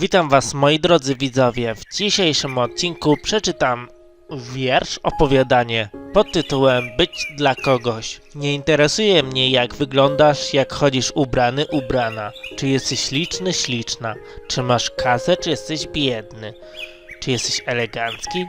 Witam Was, moi drodzy widzowie. W dzisiejszym odcinku przeczytam wiersz, opowiadanie pod tytułem Być dla kogoś. Nie interesuje mnie, jak wyglądasz, jak chodzisz ubrany, ubrana. Czy jesteś liczny, śliczna. Czy masz kasę, czy jesteś biedny. Czy jesteś elegancki?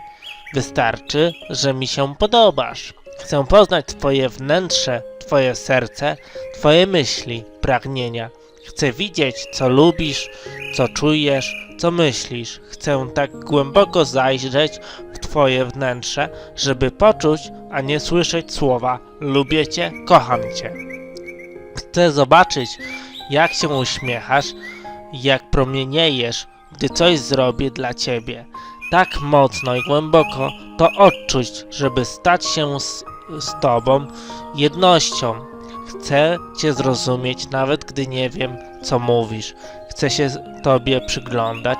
Wystarczy, że mi się podobasz. Chcę poznać Twoje wnętrze, Twoje serce, Twoje myśli, pragnienia. Chcę widzieć, co lubisz, co czujesz, co myślisz. Chcę tak głęboko zajrzeć w Twoje wnętrze, żeby poczuć, a nie słyszeć słowa lubię Cię, kocham Cię. Chcę zobaczyć, jak się uśmiechasz, jak promieniejesz, gdy coś zrobię dla Ciebie. Tak mocno i głęboko to odczuć, żeby stać się z, z Tobą jednością. Chcę Cię zrozumieć, nawet gdy nie wiem, co mówisz. Chcę się Tobie przyglądać,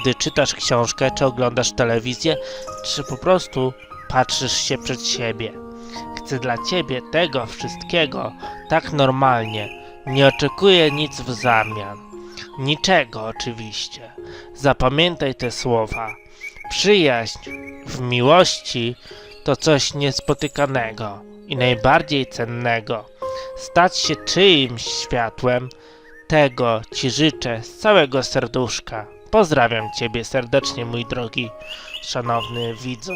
gdy czytasz książkę, czy oglądasz telewizję, czy po prostu patrzysz się przed siebie. Chcę dla Ciebie tego wszystkiego tak normalnie. Nie oczekuję nic w zamian. Niczego oczywiście. Zapamiętaj te słowa. Przyjaźń w miłości to coś niespotykanego i najbardziej cennego. Stać się czyimś światłem, tego Ci życzę z całego serduszka. Pozdrawiam Ciebie serdecznie, mój drogi, szanowny widzu.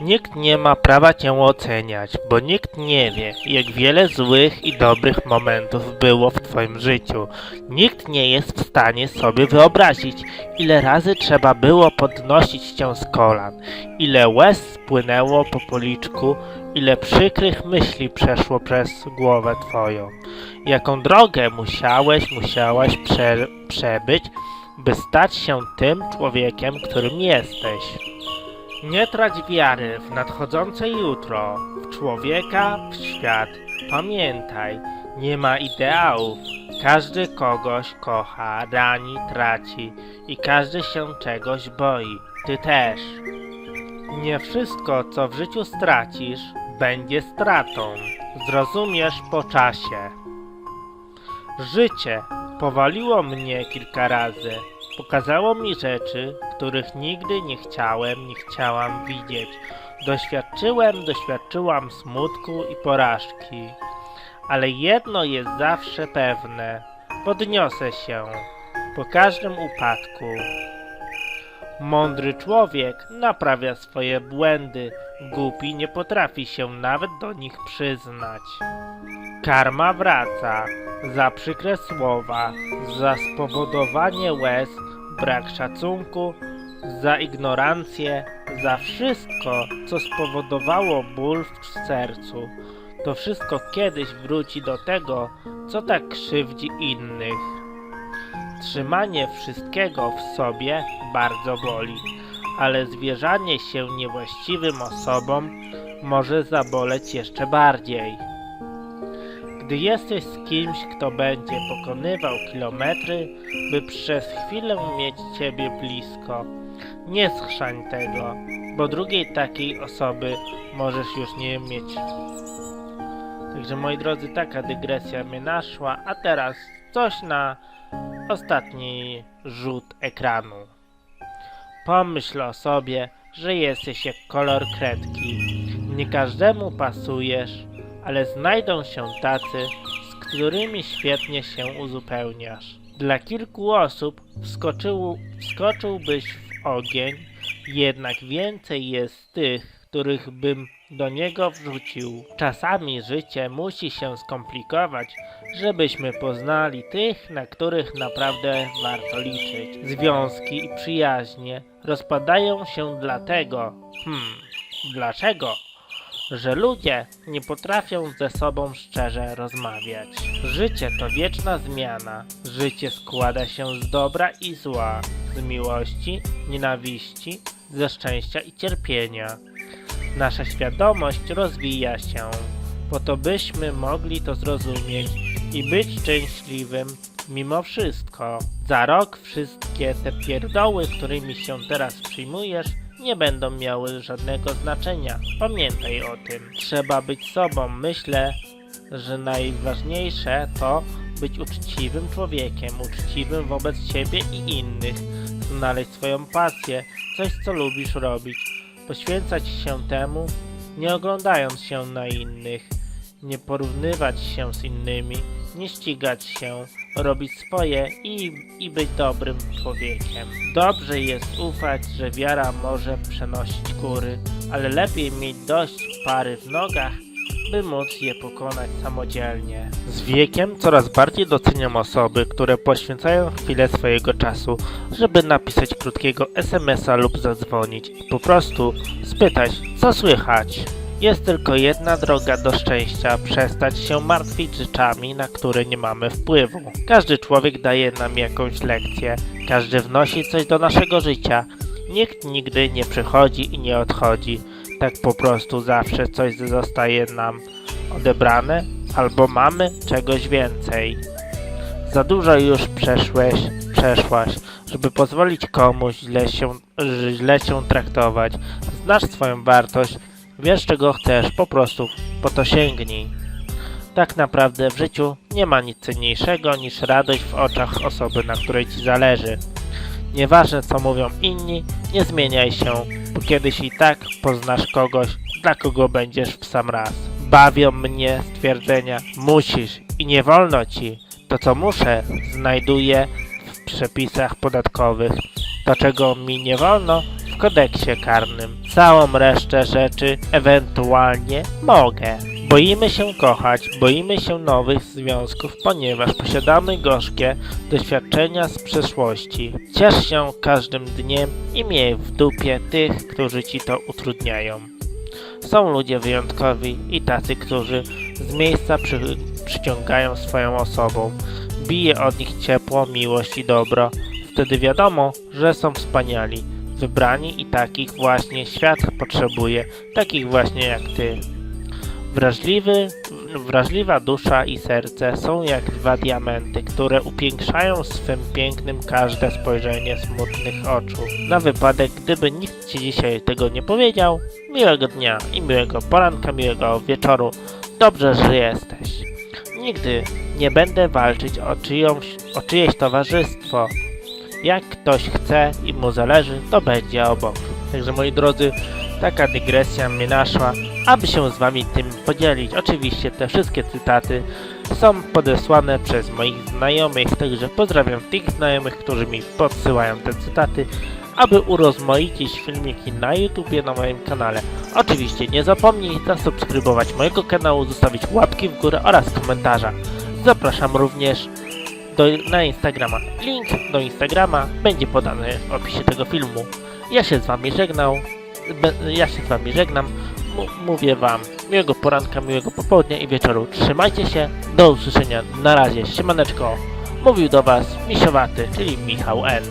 Nikt nie ma prawa Cię oceniać, bo nikt nie wie, jak wiele złych i dobrych momentów było w Twoim życiu. Nikt nie jest w stanie sobie wyobrazić, ile razy trzeba było podnosić Cię z kolan, ile łez spłynęło po policzku, ile przykrych myśli przeszło przez głowę Twoją. Jaką drogę musiałeś, musiałaś prze przebyć, by stać się tym człowiekiem, którym jesteś. Nie trać wiary w nadchodzące jutro, w człowieka, w świat. Pamiętaj, nie ma ideałów. Każdy kogoś kocha, rani, traci i każdy się czegoś boi. Ty też. Nie wszystko, co w życiu stracisz, będzie stratą. Zrozumiesz po czasie. Życie powaliło mnie kilka razy. Pokazało mi rzeczy, których nigdy nie chciałem, nie chciałam widzieć. Doświadczyłem, doświadczyłam smutku i porażki. Ale jedno jest zawsze pewne. Podniosę się po każdym upadku. Mądry człowiek naprawia swoje błędy, głupi nie potrafi się nawet do nich przyznać. Karma wraca za przykre słowa, za spowodowanie łez, brak szacunku, za ignorancję, za wszystko, co spowodowało ból w sercu. To wszystko kiedyś wróci do tego, co tak krzywdzi innych. Trzymanie wszystkiego w sobie bardzo boli, ale zwierzanie się niewłaściwym osobom może zaboleć jeszcze bardziej. Gdy jesteś z kimś, kto będzie pokonywał kilometry, by przez chwilę mieć ciebie blisko, nie schrzań tego, bo drugiej takiej osoby możesz już nie mieć. Także moi drodzy, taka dygresja mnie naszła, a teraz coś na ostatni rzut ekranu. Pomyśl o sobie, że jesteś jak kolor kredki. Nie każdemu pasujesz, ale znajdą się tacy, z którymi świetnie się uzupełniasz. Dla kilku osób wskoczył, wskoczyłbyś w ogień, jednak więcej jest tych, których bym do niego wrzucił. Czasami życie musi się skomplikować, żebyśmy poznali tych, na których naprawdę warto liczyć. Związki i przyjaźnie rozpadają się dlatego, hmm, dlaczego? Że ludzie nie potrafią ze sobą szczerze rozmawiać. Życie to wieczna zmiana. Życie składa się z dobra i zła, z miłości, nienawiści, ze szczęścia i cierpienia. Nasza świadomość rozwija się, po to byśmy mogli to zrozumieć i być szczęśliwym mimo wszystko. Za rok wszystkie te pierdoły, którymi się teraz przyjmujesz, nie będą miały żadnego znaczenia. Pamiętaj o tym. Trzeba być sobą. Myślę, że najważniejsze to, być uczciwym człowiekiem, uczciwym wobec siebie i innych, znaleźć swoją pasję, coś co lubisz robić, poświęcać się temu, nie oglądając się na innych, nie porównywać się z innymi, nie ścigać się, robić swoje i, i być dobrym człowiekiem. Dobrze jest ufać, że wiara może przenosić góry, ale lepiej mieć dość pary w nogach, by móc je pokonać samodzielnie. Z wiekiem coraz bardziej doceniam osoby, które poświęcają chwilę swojego czasu, żeby napisać krótkiego SMS-a lub zadzwonić i po prostu spytać, co słychać. Jest tylko jedna droga do szczęścia, przestać się martwić rzeczami, na które nie mamy wpływu. Każdy człowiek daje nam jakąś lekcję, każdy wnosi coś do naszego życia. Nikt nigdy nie przychodzi i nie odchodzi. Tak po prostu zawsze coś zostaje nam odebrane, albo mamy czegoś więcej. Za dużo już przeszłeś, przeszłaś, żeby pozwolić komuś źle się, źle się traktować. Znasz swoją wartość, wiesz czego chcesz, po prostu po to sięgnij. Tak naprawdę w życiu nie ma nic cenniejszego niż radość w oczach osoby, na której ci zależy. Nieważne co mówią inni, nie zmieniaj się, bo kiedyś i tak poznasz kogoś, dla kogo będziesz w sam raz. Bawią mnie stwierdzenia musisz i nie wolno ci. To co muszę, znajduję w przepisach podatkowych. To czego mi nie wolno, w kodeksie karnym. Całą resztę rzeczy ewentualnie mogę. Boimy się kochać, boimy się nowych związków, ponieważ posiadamy gorzkie doświadczenia z przeszłości. Ciesz się każdym dniem i miej w dupie tych, którzy ci to utrudniają. Są ludzie wyjątkowi i tacy, którzy z miejsca przy, przyciągają swoją osobą. Bije od nich ciepło, miłość i dobro. Wtedy wiadomo, że są wspaniali, wybrani i takich właśnie świat potrzebuje, takich właśnie jak ty. Wrażliwy, wrażliwa dusza i serce są jak dwa diamenty, które upiększają swym pięknym każde spojrzenie smutnych oczu. Na wypadek, gdyby nikt ci dzisiaj tego nie powiedział, miłego dnia i miłego poranka, miłego wieczoru. Dobrze, że jesteś. Nigdy nie będę walczyć o, czyjąś, o czyjeś towarzystwo. Jak ktoś chce i mu zależy, to będzie obok. Także moi drodzy, taka dygresja mnie naszła, aby się z wami tym podzielić. Oczywiście te wszystkie cytaty są podesłane przez moich znajomych, także pozdrawiam tych znajomych, którzy mi podsyłają te cytaty, aby urozmaicić filmiki na YouTubie na moim kanale. Oczywiście nie zapomnij zasubskrybować mojego kanału, zostawić łapki w górę oraz komentarza. Zapraszam również do, na Instagrama. Link do Instagrama będzie podany w opisie tego filmu. Ja się z wami żegnał. Be, ja się z wami żegnam. M mówię wam miłego poranka, miłego popołudnia i wieczoru. Trzymajcie się. Do usłyszenia. Na razie. Siemaneczko. Mówił do was Misiowaty, czyli Michał N.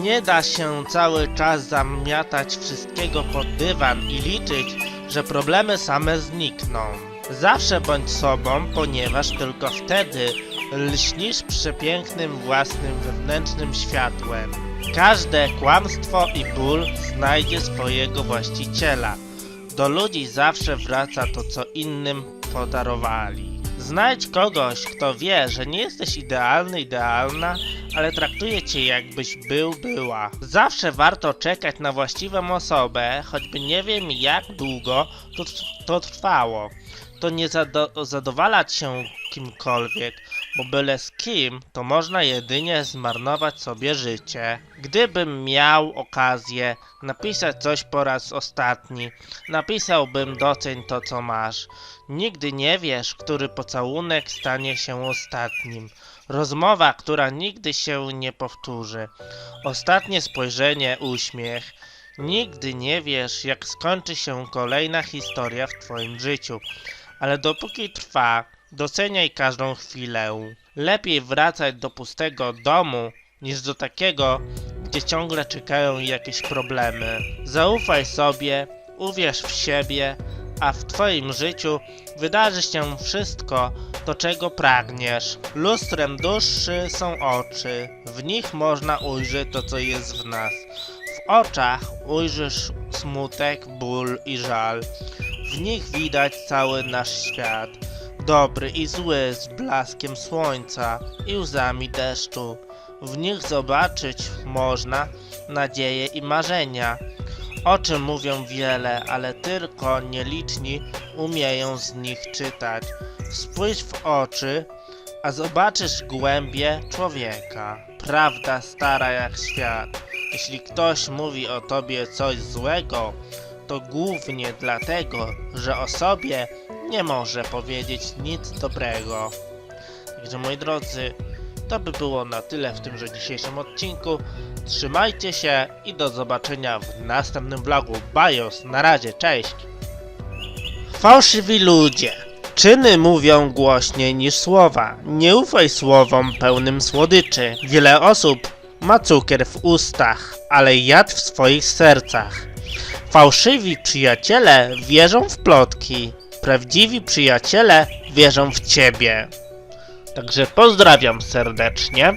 Nie da się cały czas zamiatać wszystkiego pod dywan i liczyć, że problemy same znikną. Zawsze bądź sobą, ponieważ tylko wtedy lśnisz przepięknym własnym wewnętrznym światłem. Każde kłamstwo i ból znajdzie swojego właściciela. Do ludzi zawsze wraca to, co innym podarowali. Znajdź kogoś, kto wie, że nie jesteś idealny, idealna, ale traktuje cię jakbyś był, była. Zawsze warto czekać na właściwą osobę, choćby nie wiem jak długo to, to trwało. To nie zado zadowalać się kimkolwiek, bo byle z kim, to można jedynie zmarnować sobie życie. Gdybym miał okazję napisać coś po raz ostatni, napisałbym doceń to co masz. Nigdy nie wiesz, który pocałunek stanie się ostatnim. Rozmowa, która nigdy się nie powtórzy. Ostatnie spojrzenie, uśmiech. Nigdy nie wiesz, jak skończy się kolejna historia w twoim życiu. Ale dopóki trwa, doceniaj każdą chwilę. Lepiej wracać do pustego domu, niż do takiego, gdzie ciągle czekają jakieś problemy. Zaufaj sobie, uwierz w siebie, a w twoim życiu wydarzy się wszystko, do czego pragniesz. Lustrem duszy są oczy, w nich można ujrzeć to, co jest w nas. W oczach ujrzysz smutek, ból i żal. W nich widać cały nasz świat. Dobry i zły z blaskiem słońca i łzami deszczu. W nich zobaczyć można nadzieje i marzenia. Oczy mówią wiele, ale tylko nieliczni umieją z nich czytać. Spójrz w oczy, a zobaczysz głębie człowieka. Prawda stara jak świat. Jeśli ktoś mówi o tobie coś złego, to głównie dlatego, że o sobie nie może powiedzieć nic dobrego. Także moi drodzy, to by było na tyle w tymże dzisiejszym odcinku. Trzymajcie się i do zobaczenia w następnym vlogu. Bajos, na razie, cześć! Fałszywi ludzie. Czyny mówią głośniej niż słowa. Nie ufaj słowom pełnym słodyczy. Wiele osób ma cukier w ustach, ale jad w swoich sercach. Fałszywi przyjaciele wierzą w plotki. Prawdziwi przyjaciele wierzą w ciebie. Także pozdrawiam serdecznie.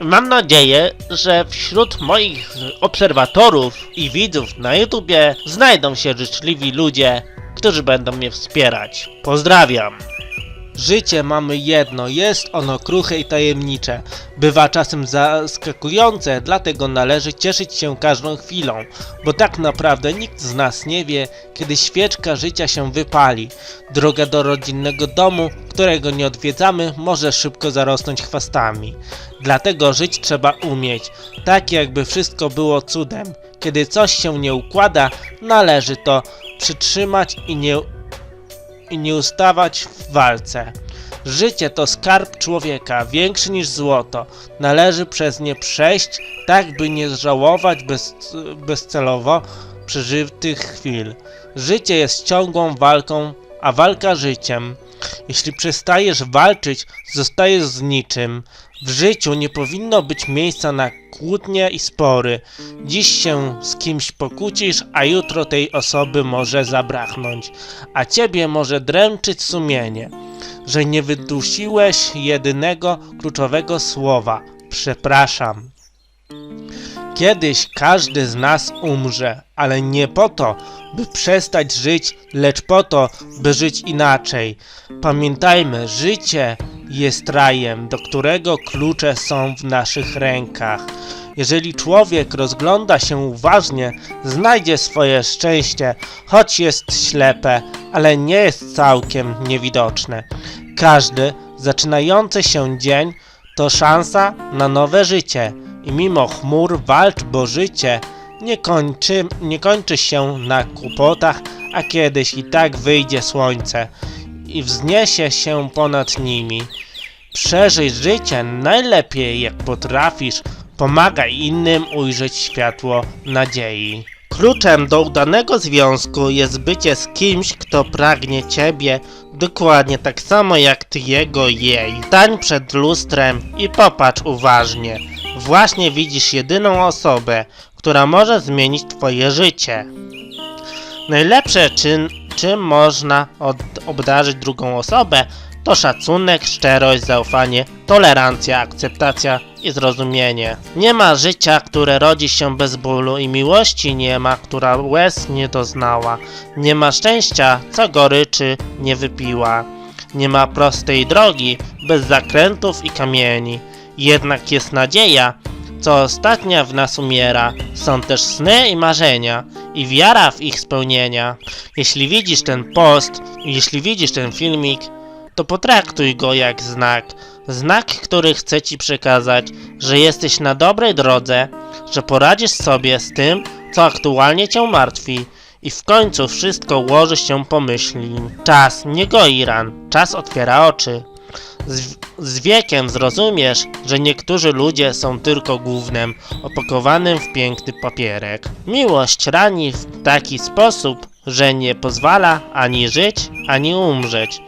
Mam nadzieję, że wśród moich obserwatorów i widzów na YouTubie znajdą się życzliwi ludzie, którzy będą mnie wspierać. Pozdrawiam! Życie mamy jedno, jest ono kruche i tajemnicze. Bywa czasem zaskakujące, dlatego należy cieszyć się każdą chwilą, bo tak naprawdę nikt z nas nie wie, kiedy świeczka życia się wypali. Droga do rodzinnego domu, którego nie odwiedzamy, może szybko zarosnąć chwastami. Dlatego żyć trzeba umieć, tak jakby wszystko było cudem. Kiedy coś się nie układa, należy to przytrzymać i nie i nie ustawać w walce. Życie to skarb człowieka, większy niż złoto. Należy przez nie przejść, tak by nie żałować bez, bezcelowo przeżytych chwil. Życie jest ciągłą walką, a walka życiem. Jeśli przestajesz walczyć, zostajesz z niczym. W życiu nie powinno być miejsca na kłótnie i spory. Dziś się z kimś pokłócisz, a jutro tej osoby może zabraknąć, a ciebie może dręczyć sumienie, że nie wydusiłeś jedynego kluczowego słowa. Przepraszam. Kiedyś każdy z nas umrze, ale nie po to, by przestać żyć, lecz po to, by żyć inaczej. Pamiętajmy, życie jest rajem, do którego klucze są w naszych rękach. Jeżeli człowiek rozgląda się uważnie, znajdzie swoje szczęście, choć jest ślepe, ale nie jest całkiem niewidoczne. Każdy zaczynający się dzień to szansa na nowe życie. I mimo chmur walcz, bo życie nie kończy, nie kończy się na kłopotach, a kiedyś i tak wyjdzie słońce i wzniesie się ponad nimi. Przeżyj życie najlepiej jak potrafisz, pomagaj innym ujrzeć światło nadziei. Kluczem do udanego związku jest bycie z kimś, kto pragnie ciebie dokładnie tak samo jak ty jego jej. Stań przed lustrem i popatrz uważnie. Właśnie widzisz jedyną osobę, która może zmienić twoje życie. Najlepsze, czym, czym można od, obdarzyć drugą osobę, to szacunek, szczerość, zaufanie, tolerancja, akceptacja i zrozumienie. Nie ma życia, które rodzi się bez bólu i miłości nie ma, która łez nie doznała. Nie ma szczęścia, co goryczy nie wypiła. Nie ma prostej drogi bez zakrętów i kamieni. Jednak jest nadzieja, co ostatnia w nas umiera. Są też sny i marzenia i wiara w ich spełnienia. Jeśli widzisz ten post, jeśli widzisz ten filmik, to potraktuj go jak znak. Znak, który chce ci przekazać, że jesteś na dobrej drodze, że poradzisz sobie z tym, co aktualnie cię martwi. I w końcu wszystko ułoży się po myśli. Czas nie goi ran, czas otwiera oczy. Z, z wiekiem zrozumiesz, że niektórzy ludzie są tylko głównym, opakowanym w piękny papierek. Miłość rani w taki sposób, że nie pozwala ani żyć, ani umrzeć.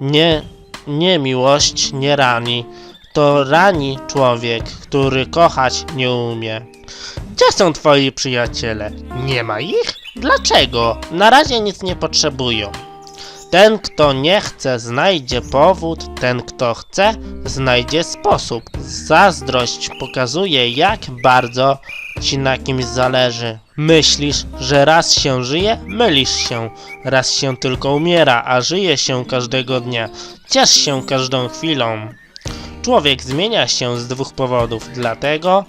Nie, nie miłość nie rani. To rani człowiek, który kochać nie umie. Gdzie są twoi przyjaciele? Nie ma ich? Dlaczego? Na razie nic nie potrzebują. Ten, kto nie chce, znajdzie powód, ten, kto chce, znajdzie sposób. Zazdrość pokazuje, jak bardzo ci na kimś zależy. Myślisz, że raz się żyje? Mylisz się. Raz się tylko umiera, a żyje się każdego dnia. Ciesz się każdą chwilą. Człowiek zmienia się z dwóch powodów. Dlatego,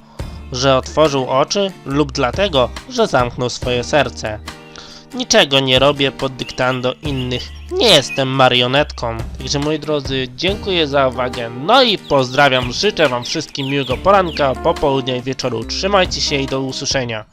że otworzył oczy lub dlatego, że zamknął swoje serce. Niczego nie robię pod dyktando innych. Nie jestem marionetką. Także moi drodzy, dziękuję za uwagę. No i pozdrawiam. Życzę wam wszystkim miłego poranka, popołudnia i wieczoru. Trzymajcie się i do usłyszenia.